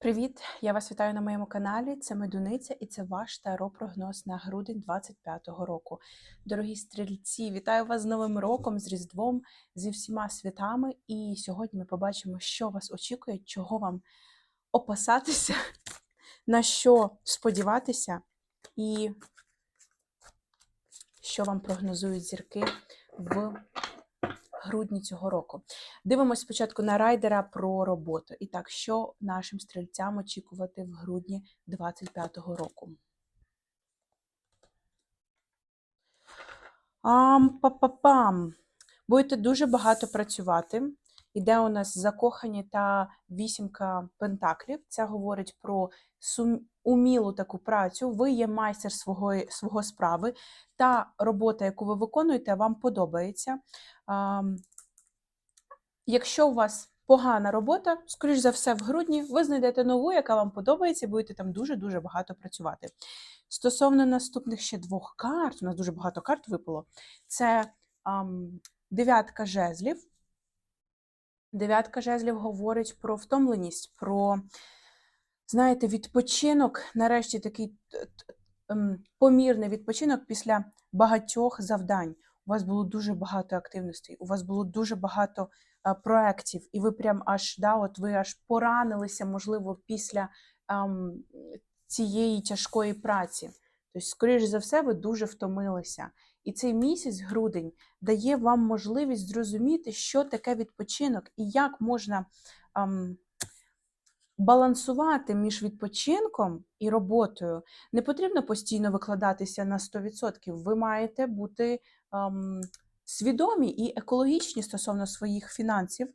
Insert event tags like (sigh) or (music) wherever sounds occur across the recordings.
Привіт! Я вас вітаю на моєму каналі. Це Медуниця і це ваш таро-прогноз на грудень 25-го року. Дорогі стрільці, вітаю вас з Новим роком, з Різдвом, зі всіма святами. І сьогодні ми побачимо, що вас очікує, чого вам опасатися, (laughs) на що сподіватися, і що вам прогнозують зірки в грудні цього року. Дивимось спочатку на райдера про роботу. І так, що нашим стрільцям очікувати в грудні 25-го року. Ам, па-па-пам. Будете дуже багато працювати. Іде у нас закохані та вісімка пентаклів. Це говорить про умілу таку працю. Ви є майстер свого, свого справи. Та робота, яку ви виконуєте, вам подобається. Ам, Якщо у вас погана робота, скоріш за все, в грудні ви знайдете нову, яка вам подобається, і будете там дуже-дуже багато працювати. Стосовно наступних ще двох карт, у нас дуже багато карт випало. Це ам, дев'ятка жезлів. Дев'ятка жезлів говорить про втомленість, про, знаєте, відпочинок, нарешті такий ем, помірний відпочинок після багатьох завдань. У вас було дуже багато активностей, у вас було дуже багато а, проєктів, і ви прям аж да, от ви аж поранилися, можливо, після ам, цієї тяжкої праці. Тобто, скоріш за все, ви дуже втомилися. І цей місяць, грудень, дає вам можливість зрозуміти, що таке відпочинок і як можна ам, балансувати між відпочинком і роботою. Не потрібно постійно викладатися на 100%. Ви маєте бути ам, свідомі і екологічні стосовно своїх фінансів.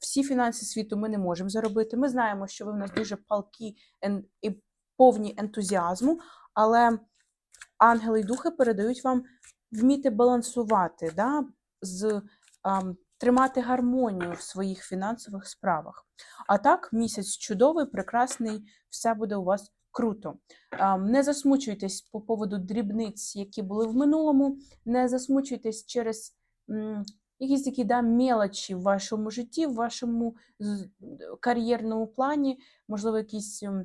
Всі фінанси світу ми не можемо заробити. Ми знаємо, що ви в нас дуже палкі і повні ентузіазму, але ангели і духи передають вам вміти балансувати, да, з, ам, тримати гармонію в своїх фінансових справах. А так, місяць чудовий, прекрасний, все буде у вас круто. Ам, не засмучуйтесь по поводу дрібниць, які були в минулому, не засмучуйтесь через м, якісь такі да, мелочі в вашому житті, в вашому кар'єрному плані, можливо, якісь е,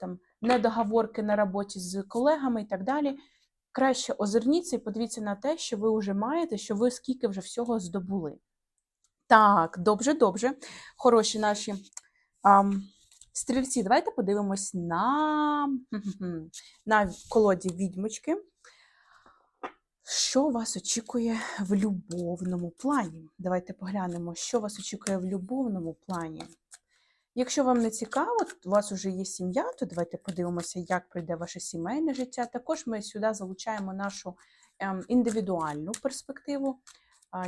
там недоговорки на роботі з колегами і так далі. Краще озирніться і подивіться на те, що ви вже маєте, що ви скільки вже всього здобули. Так, добре, добре. Хороші наші ам, стрільці. Давайте подивимось на, (laughs) на колоді відьмочки. Що вас очікує в любовному плані? Давайте поглянемо, що вас очікує в любовному плані. Якщо вам не цікаво, у вас вже є сім'я, то давайте подивимося, як пройде ваше сімейне життя. Також ми сюди залучаємо нашу ем, індивідуальну перспективу,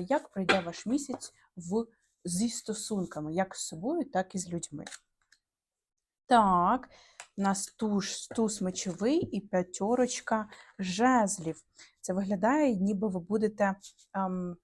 як пройде ваш місяць в, зі стосунками, як з собою, так і з людьми. Так, у нас туш, туз мечовий і п'ятерочка жезлів. Це виглядає, ніби ви будете ем,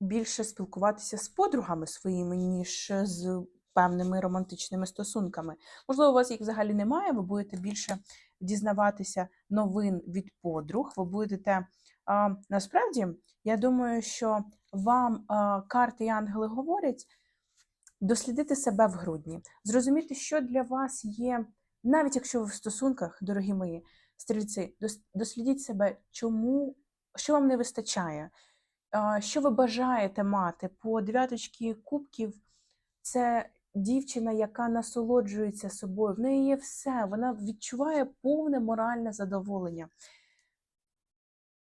більше спілкуватися з подругами своїми, ніж з певними романтичними стосунками. Можливо, у вас їх взагалі немає, ви будете більше дізнаватися новин від подруг. Ви будете а, насправді, я думаю, що вам а, карти і ангели говорять дослідити себе в грудні, зрозуміти, що для вас є, навіть якщо ви в стосунках, дорогі мої стрільці, дослідіть себе, чому, що вам не вистачає, що ви бажаєте мати по дев'яточки кубків. Це дівчина, яка насолоджується собою. В неї є все, вона відчуває повне моральне задоволення.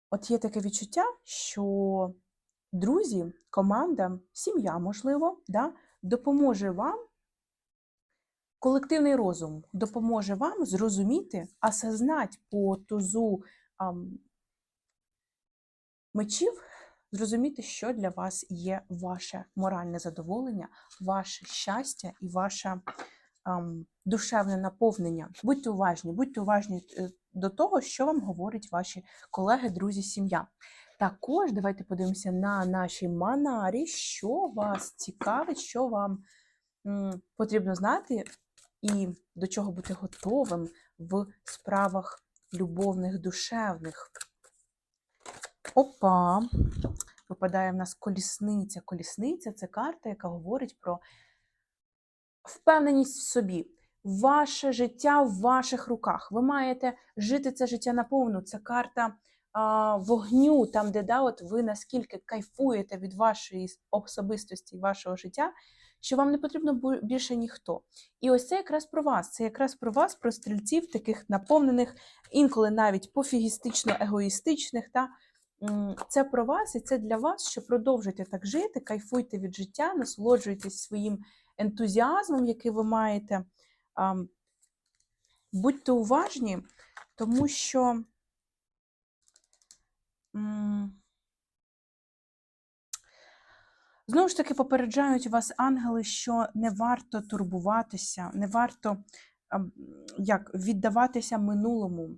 От є таке відчуття, що друзі, команда, сім'я, можливо, да, допоможе вам, колективний розум допоможе вам зрозуміти, осознати по тузу ам, мечів, зрозуміти, що для вас є ваше моральне задоволення, ваше щастя і ваше ам, душевне наповнення. Будьте уважні, будьте уважні е, до того, що вам говорять ваші колеги, друзі, сім'я. Також давайте подивимося на нашій манарі, що вас цікавить, що вам м, потрібно знати, і до чого бути готовим в справах любовних, душевних. Опа! Випадає в нас колісниця. Колісниця це карта, яка говорить про впевненість в собі. ваше життя в ваших руках. Ви маєте жити це життя наповну. Це карта а, вогню, там, де да, от ви наскільки кайфуєте від вашої особистості, вашого життя, що вам не потрібно більше ніхто. І ось це якраз про вас. Це якраз про вас, про стрільців, таких наповнених, інколи навіть пофігістично егоїстичних. Та? Це про вас і це для вас, що продовжуйте так жити, кайфуйте від життя, насолоджуйтесь своїм ентузіазмом, який ви маєте. Будьте уважні, тому що знову ж таки попереджають вас ангели, що не варто турбуватися, не варто як, віддаватися минулому.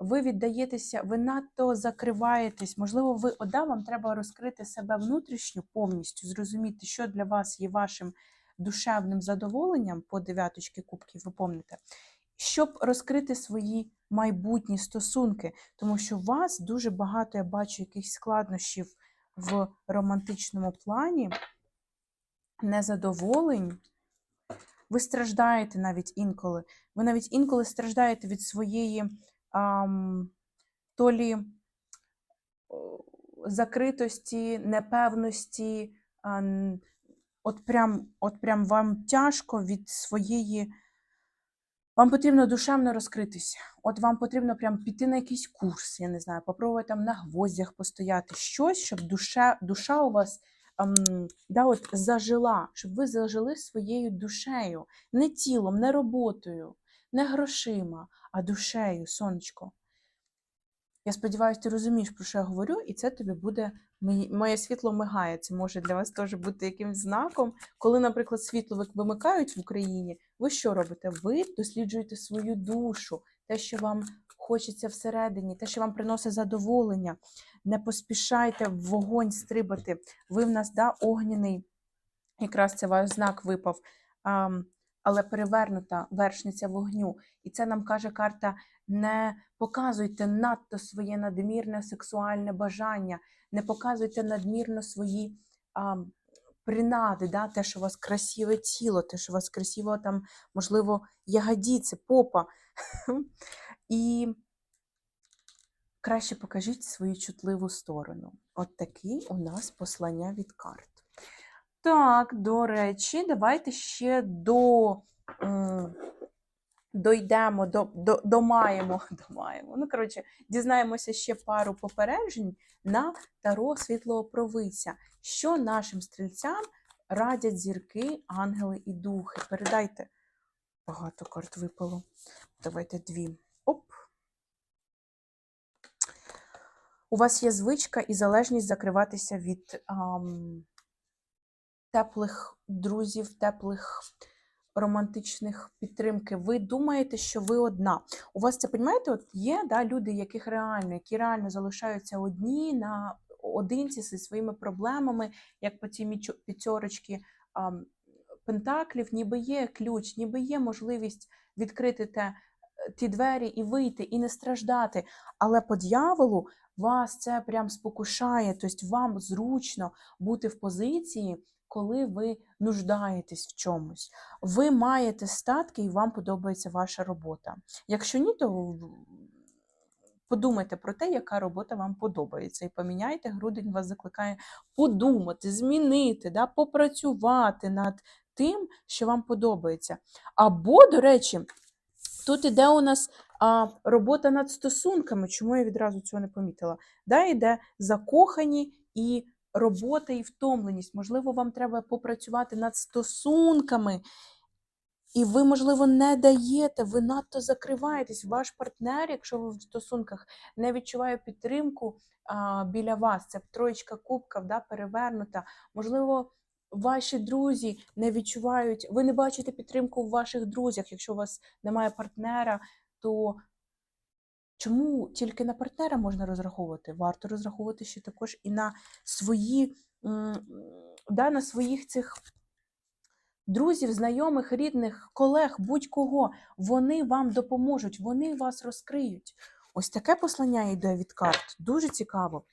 Ви віддаєтеся, ви надто закриваєтесь. Можливо, ви ода, вам треба розкрити себе внутрішньо повністю, зрозуміти, що для вас є вашим душевним задоволенням по дев'яточки кубків, ви помните, щоб розкрити свої майбутні стосунки, тому що у вас дуже багато, я бачу, якихось складнощів в романтичному плані, незадоволень. Ви страждаєте навіть інколи. Ви навіть інколи страждаєте від своєї то лі закритості, непевності. От прям, от прям вам тяжко від своєї. Вам потрібно душевно розкритися. От вам потрібно прям піти на якийсь курс, я не знаю, попробувати там на гвоздях постояти, щось, щоб душа, душа у вас ем, да, от, зажила, щоб ви зажили своєю душею, не тілом, не роботою, не грошима, а душею, сонечко. Я сподіваюся, ти розумієш, про що я говорю, і це тобі буде моє світло мигає. Це може для вас теж бути якимсь знаком. Коли, наприклад, світло вимикають в Україні, ви що робите? Ви досліджуєте свою душу, те, що вам хочеться всередині, те, що вам приносить задоволення. Не поспішайте в вогонь стрибати. Ви в нас да, огняний, якраз це ваш знак випав, але перевернута вершниця вогню. І це нам каже карта: не показуйте надто своє надмірне сексуальне бажання, не показуйте надмірно свої ам, принади, да? те, що у вас красиве тіло, те, що у вас красиво там, можливо, ягодіці, попа. І краще покажіть свою чутливу сторону. От такі у нас послання від карт. Так, до речі, давайте ще до. Дойдемо, до, до, домаємо, (laughs) домаємо. Ну, коротше, дізнаємося ще пару попереджень на таро світлого провидця. Що нашим стрільцям радять зірки, ангели і духи? Передайте. Багато карт випало. Давайте дві. Оп. У вас є звичка і залежність закриватися від ам, теплих друзів, теплих романтичних підтримки. Ви думаєте, що ви одна. У вас це, понімаєте, от є да, люди, яких реально, які реально залишаються одні на одинці зі своїми проблемами, як по цій п'ятерочці пентаклів, ніби є ключ, ніби є можливість відкрити те, ті двері і вийти, і не страждати. Але по дьяволу вас це прям спокушає, тобто вам зручно бути в позиції, коли ви нуждаєтесь в чомусь. Ви маєте статки і вам подобається ваша робота. Якщо ні, то подумайте про те, яка робота вам подобається, і поміняйте. Грудень вас закликає подумати, змінити, да, попрацювати над тим, що вам подобається. Або, до речі, тут іде у нас а, робота над стосунками. Чому я відразу цього не помітила? Да, іде закохані і робота і втомленість. Можливо, вам треба попрацювати над стосунками. І ви, можливо, не даєте, ви надто закриваєтесь. Ваш партнер, якщо ви в стосунках, не відчуває підтримку а, біля вас. Це троєчка кубків, да, перевернута. Можливо, ваші друзі не відчувають, ви не бачите підтримку в ваших друзях. Якщо у вас немає партнера, то чому тільки на партнера можна розраховувати? Варто розраховувати ще також і на свої, да, на своїх цих друзів, знайомих, рідних, колег, будь-кого. Вони вам допоможуть, вони вас розкриють. Ось таке послання йде від карт. Дуже цікаво.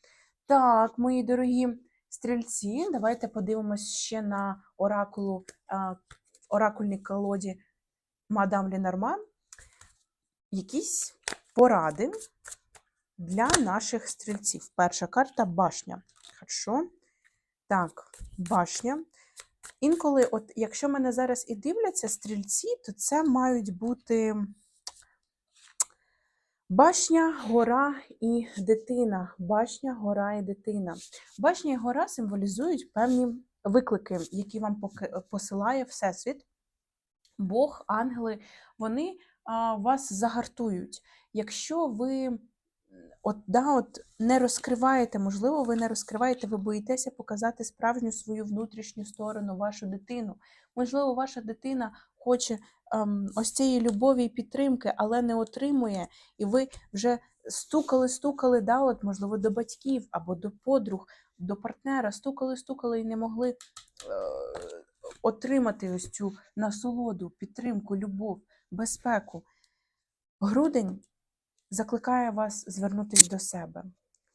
Так, мої дорогі стрільці, давайте подивимось ще на оракулу, оракульній колоді мадам Лінарман якісь поради для наших стрільців. Перша карта башня. Хорошо. Так, башня. Інколи, от, якщо мене зараз і дивляться стрільці, то це мають бути башня, гора і дитина. Башня, гора і дитина. Башня і гора символізують певні виклики, які вам посилає Всесвіт. Бог, ангели, вони вас загартують. Якщо ви от, да, от не розкриваєте, можливо, ви не розкриваєте, ви боїтеся показати справжню свою внутрішню сторону, вашу дитину. Можливо, ваша дитина хоче ем, ось цієї любові і підтримки, але не отримує, і ви вже стукали, стукали, да, от, можливо, до батьків або до подруг, до партнера, стукали, стукали і не могли. Е- отримати ось цю насолоду, підтримку, любов, безпеку. Грудень закликає вас звернутися до себе,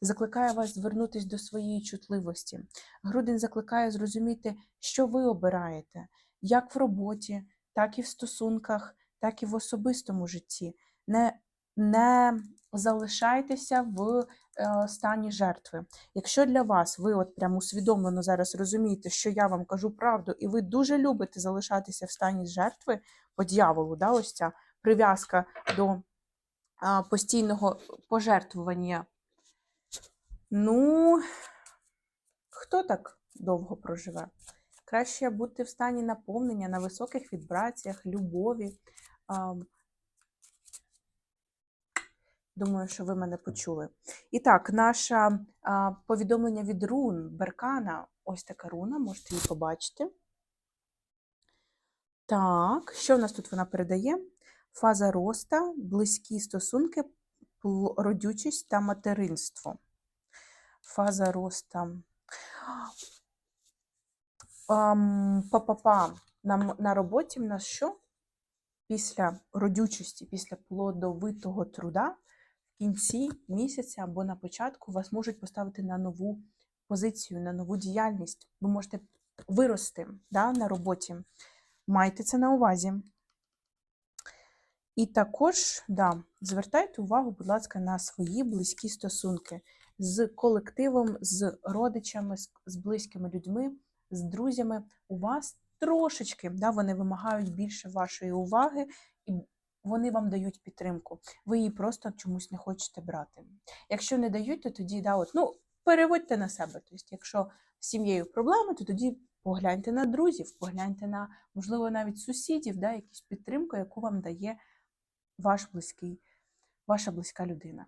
закликає вас звернутися до своєї чутливості. Грудень закликає зрозуміти, що ви обираєте, як в роботі, так і в стосунках, так і в особистому житті. Не, не залишайтеся в е, стані жертви. Якщо для вас ви от прямо усвідомлено зараз розумієте, що я вам кажу правду, і ви дуже любите залишатися в стані жертви по дьяволу, да, ось ця прив'язка до постійного пожертвування. Ну, хто так довго проживе? Краще бути в стані наповнення на високих вібраціях, любові. Думаю, що ви мене почули. І так, наше повідомлення від рун Беркана. Ось така руна, можете її побачити. Так, що в нас тут вона передає? Фаза роста, близькі стосунки, родючість та материнство. Фаза роста. Па-па-па. На, на роботі в нас що? Після родючості, після плодовитого труда в кінці місяця або на початку вас можуть поставити на нову позицію, на нову діяльність. Ви можете вирости да, на роботі. Майте це на увазі. І також, да, звертайте увагу, будь ласка, на свої близькі стосунки з колективом, з родичами, з, близькими людьми, з друзями. У вас трошечки да, вони вимагають більше вашої уваги, і вони вам дають підтримку. Ви її просто чомусь не хочете брати. Якщо не дають, то тоді да, от, ну, переводьте на себе. Тобто, якщо з сім'єю проблеми, то тоді погляньте на друзів, погляньте на, можливо, навіть сусідів, да, якусь підтримку, яку вам дає ваш близький, ваша близька людина.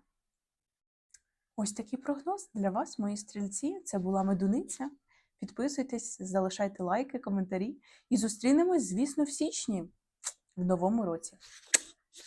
Ось такий прогноз для вас, мої стрільці. Це була медуниця. Підписуйтесь, залишайте лайки, коментарі і зустрінемось, звісно, в січні в новому році.